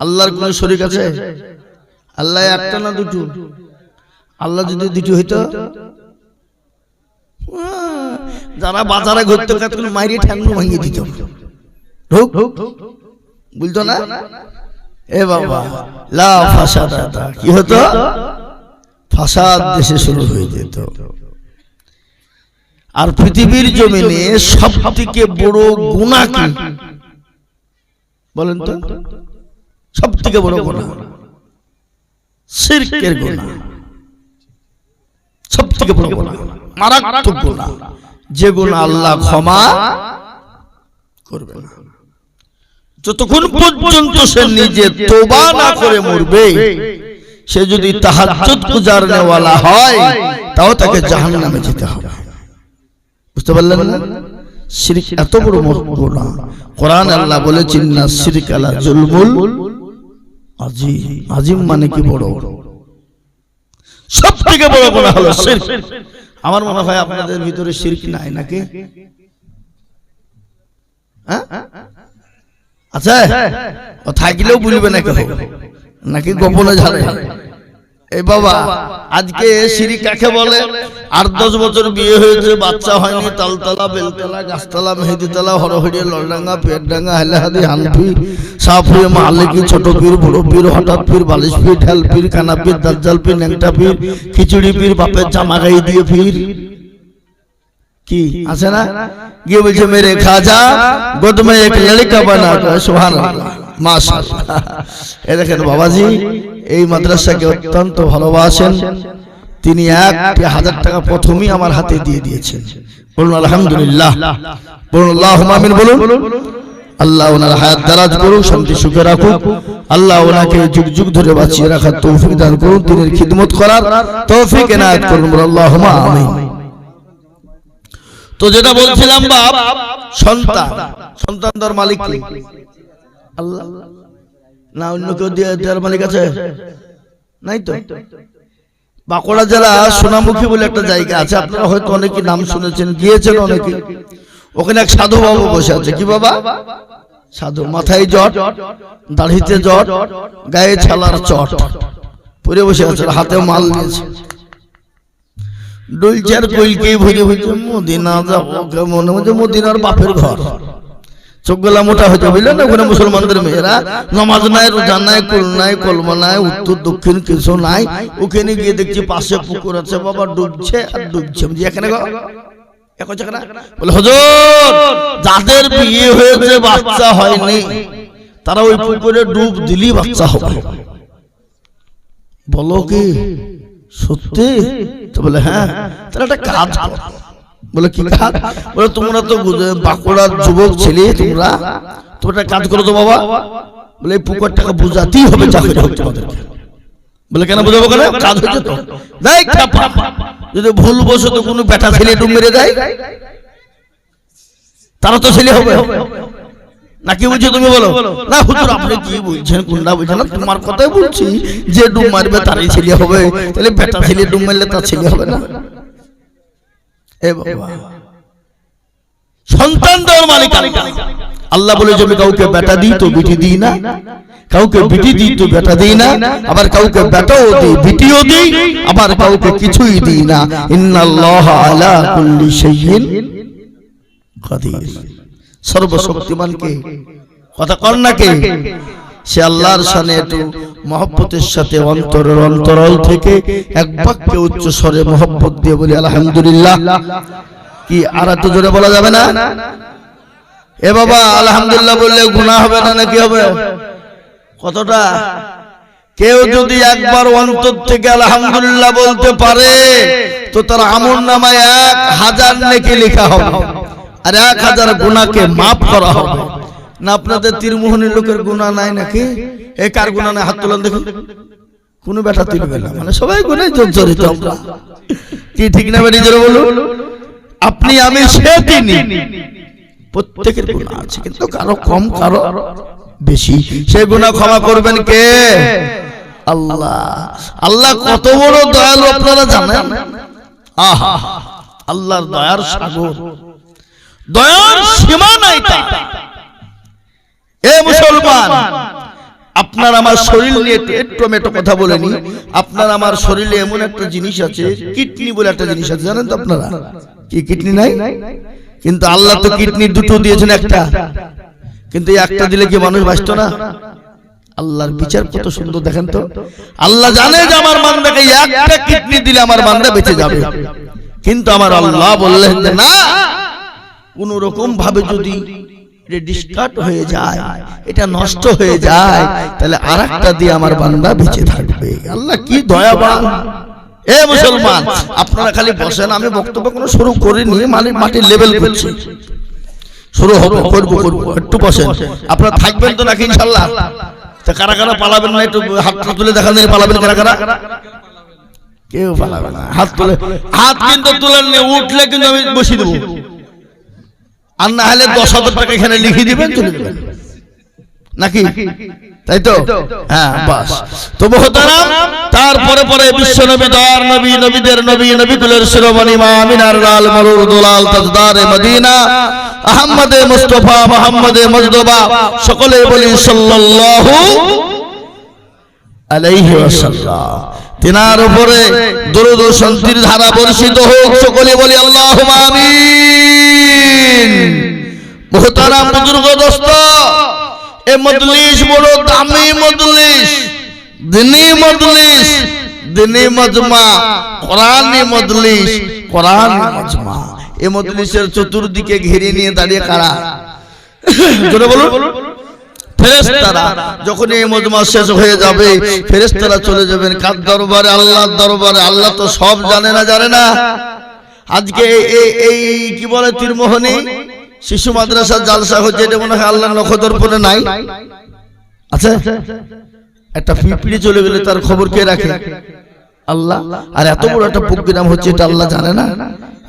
আল্লাহর কোন শরীর আছে? আল্লাহ একটা না দুটো? আল্লাহ যদি দুটো হইতো? যারা বাজারে ঘুরতে মাইরে ঠ্যাঙ্গু ভাঙিয়ে দিত। বুঝতো না? এ বাবা, লা কি হতো? ফাসাদ দেশে শুরু হয়ে যেত। আর পৃথিবীর জমিনে সব থেকে বড় গুণা কি? বলেন তো। সব থেকে বড় গুণা শিরকের গুণা সব থেকে বড় গুণা মারাত্মক গুণা যে গুণা আল্লাহ ক্ষমা করবে না। যতক্ষণ পর্যন্ত সে নিজে তোবা না করে মরবে সে যদি তাহাজ্জুদ গুজারনেওয়ালা হয় তাও তাকে জাহান্নামে যেতে হবে। বুঝতে পারলেন না? শিরক এত বড় গুনাহ। কোরআন আল্লাহ বলেছেন না শিরক আলা জুলমুল আজিম আজিম মানে কি বড়? সব থেকে বড় গুনাহ হলো শিরক আমার মনে হয় আপনাদের ভিতরে শিরক নাই নাকি? হ্যাঁ? আচ্ছা থাকিলেও থাকলেও বলবে না কেউ। নাকি গোপনে ঝাড়ে এই বাবা আজকে সিঁড়ি কাকে বলে? আট দশ বছর বিয়ে হয়েছে বাচ্চা হয়নি তালতলা বেলতলা গাছতলা মেহেদিতলা হরহরিয়া লড়ডাঙ্গা পেটডাঙ্গা হেলাহাদি হানফি সাফি মালিকি ছোট পীর বড় পীর হঠাৎ পীর বালিশ পীর ঢাল পীর কানা পীর দাজ্জাল পীর ন্যাংটা পীর খিচুড়ি পীর বাপের জামা গাই দিয়ে পীর। কি? আছে না? গিয়ে বলছে মেরে খাজা গোদ মে এক লড়কা বানা তো সুবহান এ দেখেন বাবাজি, এই মাদ্রাসাকে অত্যন্ত ভালোবাসেন। তিনি এক হাজার টাকা প্রথমেই আমার হাতে দিয়ে দিয়েছেন। বলুন, আলহামদুলিল্লাহ। বলুন আল্লাহ আমিন, বলুন। আল্লাহ ওনার হায়াত দারাজ করুন শান্তি সুখে রাখুক। আল্লাহ ওনাকে যুগ যুগ ধরে বাঁচিয়ে রাখার তৌফিক দান করুন তিনি খিদমত করার তৌফিক এনায়েত করুন আল্লাহ আমিন। তো যেটা বলছিলাম বাপ, সন্তান। সন্তান মালিক কে? আল্লাহ। না অন্য কেউ দিয়ে দেওয়ার মালিক আছে? নাই তো? বাঁকুড়া জেলা সোনামুখী বলে একটা জায়গা আছে আপনারা হয়তো অনেকে নাম শুনেছেন গিয়েছেন অনেকে। ওখানে এক সাধু বাবু বসে আছে কি বাবা? সাধু মাথায় জট দাড়িতে জট গায়ে ছালার চট। পরে বসে আছে হাতে মাল নিয়েছে ডুলচার কইলকে ভরে হইতে মদিনা যাব মনে মধ্যে মদিনার বাপের ঘর। চোখগুলা মোটা হইতে বুঝলেন না? ওখানে মুসলমানদের মেয়েরা নামাজ নাই, রোজা নাই, কুল নাই, কলমা নাই, উত্তর, দক্ষিণ, কিছু নাই। ওখানে গিয়ে দেখছি পাশে পুকুর আছে, বাবা ডুবছে আর ডুবছে। বুঝি এখানে গো? বলে, হজুর, যাদের বিয়ে হয়েছে, বাচ্চা হয়নি, তারা ওই পুকুরে ডুব দিলি বাচ্চা হবে। বলো কি? সত্যি? তো বলে হ্যাঁ। তাহলে একটা কাজ। বলে কি বলে তোমরা তো বাঁকুড়ার যুবক ছেলে, তোমরা তোমরা কাজ করো তো বাবা। বলে এই পুকুরটাকে বুঝাতেই হবে চাকরি হোক তোমাদেরকে। বলে কেন কেন? কাজ হচ্ছে তো। যদি ভুল কোনো বেটা ছেলে ডুব মেরে দেয়। তারা তো ছেলে হবে। নাকি বলছো তুমি বলো? না হুজুর, আপনি কি বলছেন কোনটা বলছেন না? তোমার কথাই বলছি। যে ডুব মারবে তারই ছেলে হবে। তাহলে বেটা ছেলে ডুব মারলে তার ছেলে হবে না। সন্তান দেওয়ার মালিক আল্লাহ বলে যে আমি কাউকে বেটা দিই তো বিটি দিই না। কাউকে বিটি দিই তো বেটা দিই না। আবার কাউকে বেটাও দিই বিটিও দিই আবার কাউকে কিছুই দিই না। ইন্নাল্লাহ আলা কুল্লি শাইইন কাদির। সর্বশক্তিমানকে। কথা কর না কে? সে আল্লাহর সানে একটু মহব্বতের সাথে অন্তরের অন্তরাল থেকে এক বাক্যে উচ্চ স্বরে মহব্বত দিয়ে বলি আলহামদুলিল্লাহ। কি আর এত জোরে বলা যাবে না? এ বাবা আলহামদুলিল্লাহ বললে গুনাহ হবে না নাকি হবে? কতটা? কেউ যদি একবার অন্তর থেকে আলহামদুলিল্লাহ বলতে পারে তো তার আমর নামায় এক হাজার নেকি লেখা হবে। আর এক হাজার গুণাকে মাফ করা হবে। না আপনাদের তীরমোহনের লোকের গুণা নাই নাকি? এ কার গুণা নাই? হাত তোলেন দেখুন। কোনো বেটা তুলবে না। মানে সবাই গুণে জর্জরিত আমরা। কি ঠিক না বেরিয়ে জোরে বলুন? আপনি আমি সে তিনি। প্রত্যেকের গুণা আছে কিন্তু কারও কম কারও বেশি। সে গুণা ক্ষমা করবেন কে? আল্লাহ। আল্লাহ কত বড় দয়ালু আপনারা জানেন? আহা। আল্লাহর দয়ার সাগর। দয়ার সীমা নাই তার। মুসলমান আপনার আমার শরীর নিয়ে একটু- আমি একটা কথা বলে নি আপনার আমার শরীরে এমন একটা জিনিস আছে কিডনি বলে একটা জিনিস আছে জানেন তো আপনারা? কি কিডনি নাই? কিন্তু আল্লাহ তো কিডনি দুটো দিয়েছেন একটা। কিন্তু এই একটা দিলে কি মানুষ বাঁচতো না? আল্লাহর বিচার কত সুন্দর দেখেন তো? আল্লাহ জানে যে আমার বান্দাকে একটা কিডনি দিলে আমার বান্দা বেঁচে যাবে। কিন্তু আমার আল্লাহ বললেন না। কোন রকম ভাবে যদি ডিসকার্ড হয়ে যায়। এটা নষ্ট হয়ে যায়। তাহলে আর একটা দিয়ে আমার বান্দা বেঁচে থাকবে। আল্লাহ কি দয়াবান। এ মুসলমান আপনারা খালি বসেন আমি বক্তব্য কোনো শুরু করিনি মানে মাটির লেভেল করছি শুরু হবে করব করব একটু বসেন। আপনারা থাকবেন তো নাকি ইনশাল্লাহ তা কারা কারা পালাবেন না একটু হাত তুলে দেখান পালাবেন কারা কারা? কেউ পালাবে না। হাত তুলে হাত কিন্তু তুলে নিয়ে উঠলে কিন্তু আমি বসিয়ে দেবো। আর না হলে দশ হাজার টাকা এখানে লিখে দিবেন চলে যাবেন। নাকি? তাই তো? হ্যাঁ বাস। তো মহতারাম তারপরে পরে বিশ্ব নবী দয়ার নবী নবীদের নবী নবীকুলের শিরোমণি মা আমিনার লাল মরুর দুলাল তাজদারে মদিনা আহমদে মুস্তফা মোহাম্মদে মজদবা সকলে বলি সাল্লাল্লাহু আলাইহি ওয়াসাল্লাম। তিনার উপরে দরুদ শান্তির ধারা বর্ষিত হোক, সকলে বলি আল্লাহুম্মা আমিন। মুহতারাম বুজুর্গ দোস্ত, এ মজলিস বড় দামি মজলিস, দিনী মজলিস, দিনী মজমা, কোরআনি মজলিস, কোরআন মজমা। এ মজলিসের চতুর্দিকে ঘিরে নিয়ে দাঁড়িয়ে কারা? জোরে বলুন। ফেরেশতারা যখন এই মজমা শেষ হয়ে যাবে ফেরেস্তারা চলে যাবেন কার দরবারে? আল্লাহর দরবারে। আল্লাহ তো সব জানে না জানে না। আজকে এই কি বলে তীরমোহনী? শিশু মাদ্রাসা জালসা হচ্ছে, এটা মনে হয় আল্লাহ নখদর্পণে নাই। আচ্ছা একটা পিঁপড়ি চলে গেলে তার খবর কে রাখে? আল্লাহ। আর এত বড় একটা প্রোগ্রাম হচ্ছে, এটা আল্লাহ জানে না।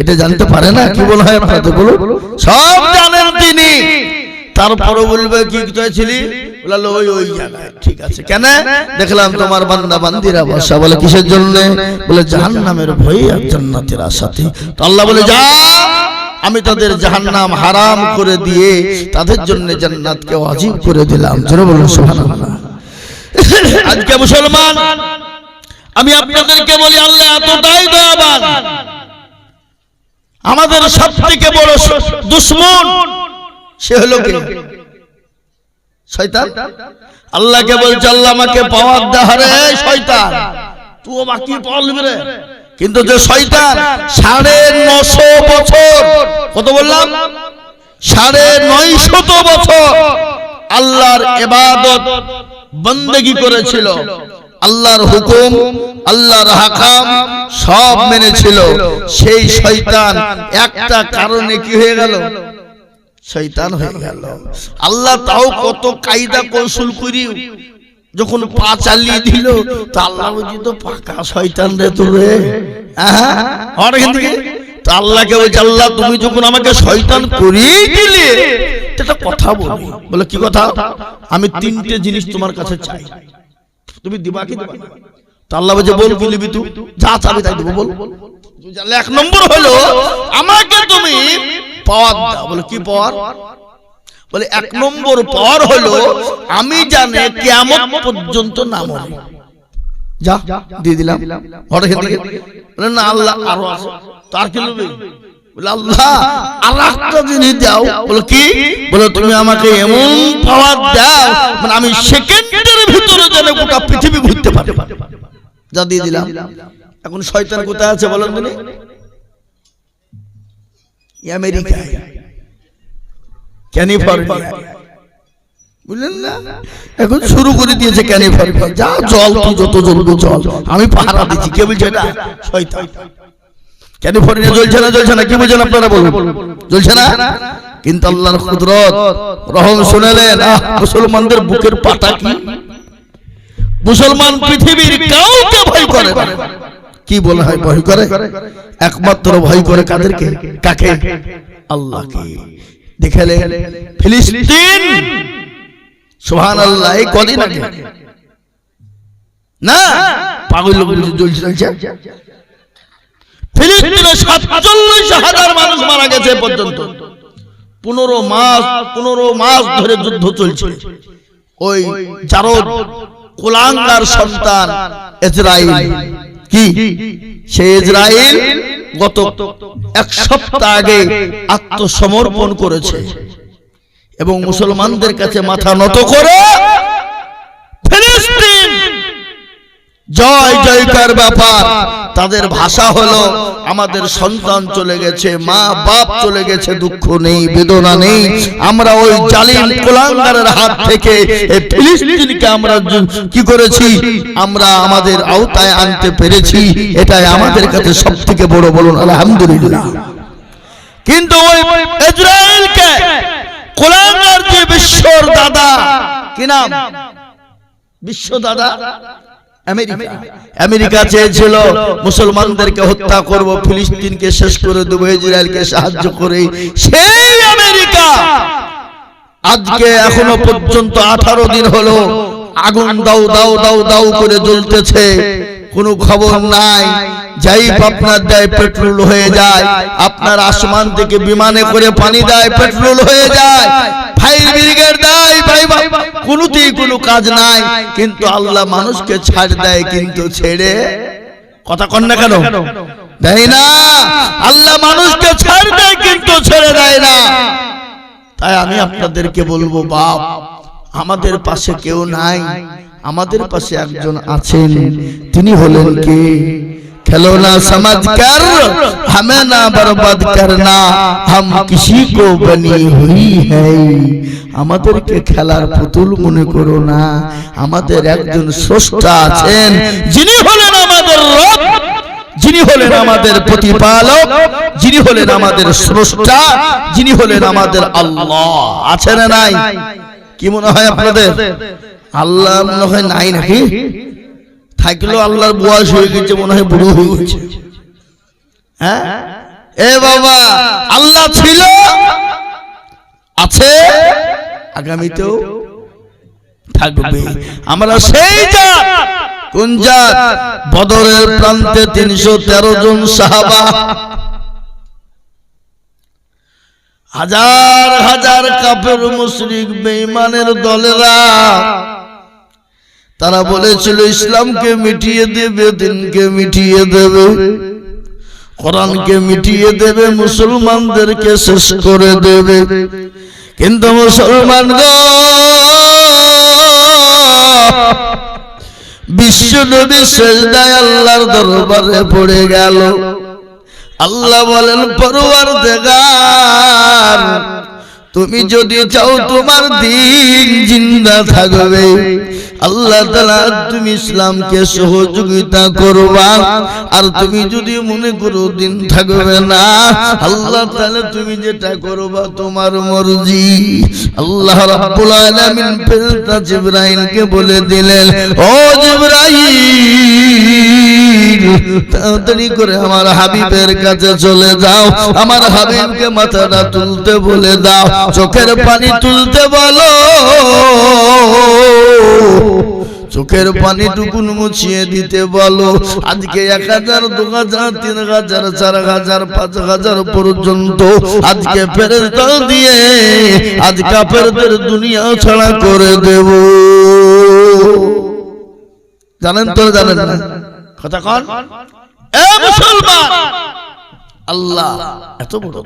এটা জানতে পারে না, কি বলা হয় আপনাদের বলুন? সব জানেন তিনি। তারপরে বলবে, কি চাইছিলি বলল ওই ওই জায়গায়। ঠিক আছে। কেন? দেখলাম তোমার বান্দা বান্দিরা বসা বলে, কিসের জন্য? বলে, জাহান্নামের ভয় আর জান্নাতের আশাতে। তো আল্লাহ বলে, যা, আমি তাদের জাহান্নাম হারাম করে দিয়ে তাদের জন্য জান্নাতকে ওয়াজিব করে দিলাম। জোরে বলুন, সুবহানাল্লাহ। আজকে মুসলমান, আমি আপনাদেরকে বলি, আল্লাহ এতটাই দয়াবান। আমাদের সব থেকে বড় দুশ্মন সে হলো কে? শয়তান? আল্লাহকে বলছে, আল্লাহ আমাকে পাওয়ার দেহারে শয়তান। তুই বাকি পাওয়া রে। কিন্তু যে শয়তান, সাড়ে নশো বছর, কত বললাম? সাড়ে নয়শত বছর আল্লাহর এবাদত বন্দেগি করেছিল। আল্লাহর হুকুম, আল্লাহর হাকাম সব মেনেছিল। সেই শয়তান একটা কারণে কি হয়ে গেল? শৈতান হয়ে গেল। আল্লাহ তাও কত কায়দা কৌশল করি যখন পা চালিয়ে দিল তা আল্লাহ বলছি তো পাকা শয়তান রে তো রে। আর এখান থেকে তা আল্লাহকে বলছে আল্লাহ তুমি যখন আমাকে শয়তান করিয়ে দিলে একটা কথা বলি। বলে কি কথা? আমি তিনটে জিনিস তোমার কাছে চাই। তুমি দিবা কি দিবা? তা আল্লাহ বলছে বল কি নিবি তুই? যা চাবি তাই দেবো বল। এক নম্বর হলো আমাকে তুমি পাওয়ার দাও বলে, কি পাওয়ার বলে, এক নম্বর পাওয়ার হলো, আমি জানে কেমন পর্যন্ত না মরে। যা, দিয়ে দিলাম। বলে, না, আল্লাহ আরও আছে। তার কি বলে, আল্লাহ, আর জিনিস দাও। বলে, কি? বলে, তুমি আমাকে এমন পাওয়ার দাও মানে আমি সেকেন্ডের ভিতরে যেন গোটা পৃথিবী ঘুরতে পারি। যা, দিয়ে দিলাম। এখন শয়তান কোথায় আছে বলেন আমেরিকায় ক্যালিফোর্নিয়া বুঝলেন না এখন শুরু করে দিয়েছে ক্যালিফোর্নিয়া যা জল তুই যত জ্বলবে জল। আমি পাহারা দিচ্ছি। কে বলছে এটা? শয়তান। ক্যালিফোর্নিয়া জ্বলছে না জ্বলছে না? কি বলছেন আপনারা বলুন। জ্বলছে না? কিন্তু আল্লাহর কুদরত রহম শুনেলেন। মুসলমানদের বুকের পাতা কি? মুসলমান পৃথিবীর কাউকে ভয় করে না। কি বলে হয় ভয় করে? একমাত্র ভয় করে কাদেরকে? কাকে? আল্লাহকে। দেখালে ফিলিস্তিন। সুহান আল্লাহ এই কদিন আগে। না? পাগল লোক ফিলিস্তিনে সাতচল্লিশ হাজার মানুষ মারা গেছে পর্যন্ত। পনেরো মাস পনেরো মাস ধরে যুদ্ধ চলছে। ওই জারদ কুলাঙ্গার সন্তান কি? সে ইসরায়েল গত এক সপ্তাহ আগে আত্মসমর্পণ করেছে। এবং মুসলমানদের কাছে মাথা নত করে ফিলিস্তিন জয় জয়কার ব্যাপার তাদের ভাষা হলো আমাদের সন্তান চলে গেছে মা বাপ চলে গেছে দুঃখ নেই বেদনা নেই। আমরা ওই জালিম কোলাঙ্গারের হাত থেকে ফিলিস্তিনকে আমরা কি করেছি? আমরা আমাদের আওতায় আনতে পেরেছি। এটাই আমাদের কাছে সব থেকে বড় বলুন আলহামদুলিল্লাহ। কিন্তু ওই ইসরায়েলকে কোলাঙ্গার যে বিশ্বর দাদা কি নাম? বিশ্ব দাদা? আমেরিকা। চেয়েছিল মুসলমানদেরকে হত্যা করব ফিলিস্তিনকে শেষ করে দেবো ইসরায়েলকে সাহায্য করে সেই আমেরিকা! আজকে এখনও পর্যন্ত আঠারো দিন হলো আগুন দাও দাও দাও দাও করে জ্বলতেছে। কোনো খবর নাই। যাই আপনার দেয় পেট্রোল হয়ে যায়, আপনার আসমান থেকে বিমানে করে পানি দেয় পেট্রোল হয়ে যায় ফায়ার ব্রিগেড দেয় কোনোতেই কোনো কাজ নাই, কিন্তু আল্লাহ মানুষকে ছাড় দেয়, কিন্তু ছেড়ে, কথা কন না কেন? দেয় না, আল্লাহ মানুষকে ছাড় দেয়, কিন্তু ছেড়ে দেয় না। তাই আমি আপনাদেরকে বলব, বাপ, আমাদের পাশে কেউ নাই, আমাদের পাশে একজন আছেন, তিনি হলেন কে? খেলোনা সমাজ কর हमें ना बर्बाद करना हम किसी को बनी हुई है আমাদেরকে খেলার পুতুল মনে করো না আমাদের একজন স্রষ্টা আছেন যিনি হলেন আমাদের রব যিনি হলেন আমাদের প্রতিপালক যিনি হলেন আমাদের স্রষ্টা যিনি হলেন আমাদের আল্লাহ আছে না নাই কি মনে হয় আপনাদের আল্লাহ মনে হয় নাই নাকি থাকলেও আল্লাহর বয়স হয়ে গেছে, মনে হয় বুড়ো হয়ে গেছে। হ্যাঁ? এ বাবা, আল্লাহ ছিল, আছে, আগামীতেও থাকবে। আমরা সেই জাত, কোন জাত? বদরের প্রান্তে তিনশো তেরো জন সাহাবা। হাজার হাজার কাপের মুশরিক, বেঈমানের দলেরা তারা বলেছিল ইসলামকে মিটিয়ে দেবে দিনকে মিটিয়ে দেবে। কোরআনকে মিটিয়ে দেবে মুসলমানদেরকে শেষ করে দেবে। কিন্তু মুসলমান বিশ্ব নবী সেজদায় আল্লাহর দরবারে পড়ে গেল। আল্লাহ বলেন পরোয়ার দেগার তুমি যদি চাও তোমার দিন জিন্দা থাকবে। আল্লাহ তালা তুমি ইসলামকে সহযোগিতা করবা। আর তুমি যদি মনে করো দিন থাকবে না, আল্লাহ তাহলে তুমি যেটা করবা তোমার মর্জি। আল্লাহ রাব্বুল আলামিন বলে দিলেন, ও জিবরাইল! তাড়াতাড়ি করে আমার হাবিবের কাছে চলে যাও। আমার হাবিবকে মাথাটা তুলতে বলে দাও। চোখের পানি তুলতে বলো। চোখের পানি টুকুন মুছিয়ে দিতে বলো। আজকে এক হাজার, দু হাজার, তিন হাজার, চার হাজার, পাঁচ হাজার পর্যন্ত আজকে ফেরত দিয়ে আজ কাপেরদের দুনিয়া ছাড়া করে দেব। জানেন তো জানেন না? কথা কন। এ মুসলমান! আল্লাহ এত বড়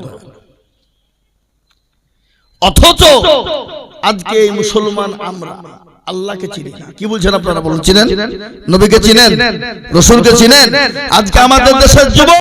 অথচ আজকে এই মুসলমান আমরা আল্লাহকে চিনি না। কি বলছেন আপনারা বলুন? চিনেন? নবীকে চিনেন? রসুলকে চিনেন? আজকে আমাদের দেশের যুবক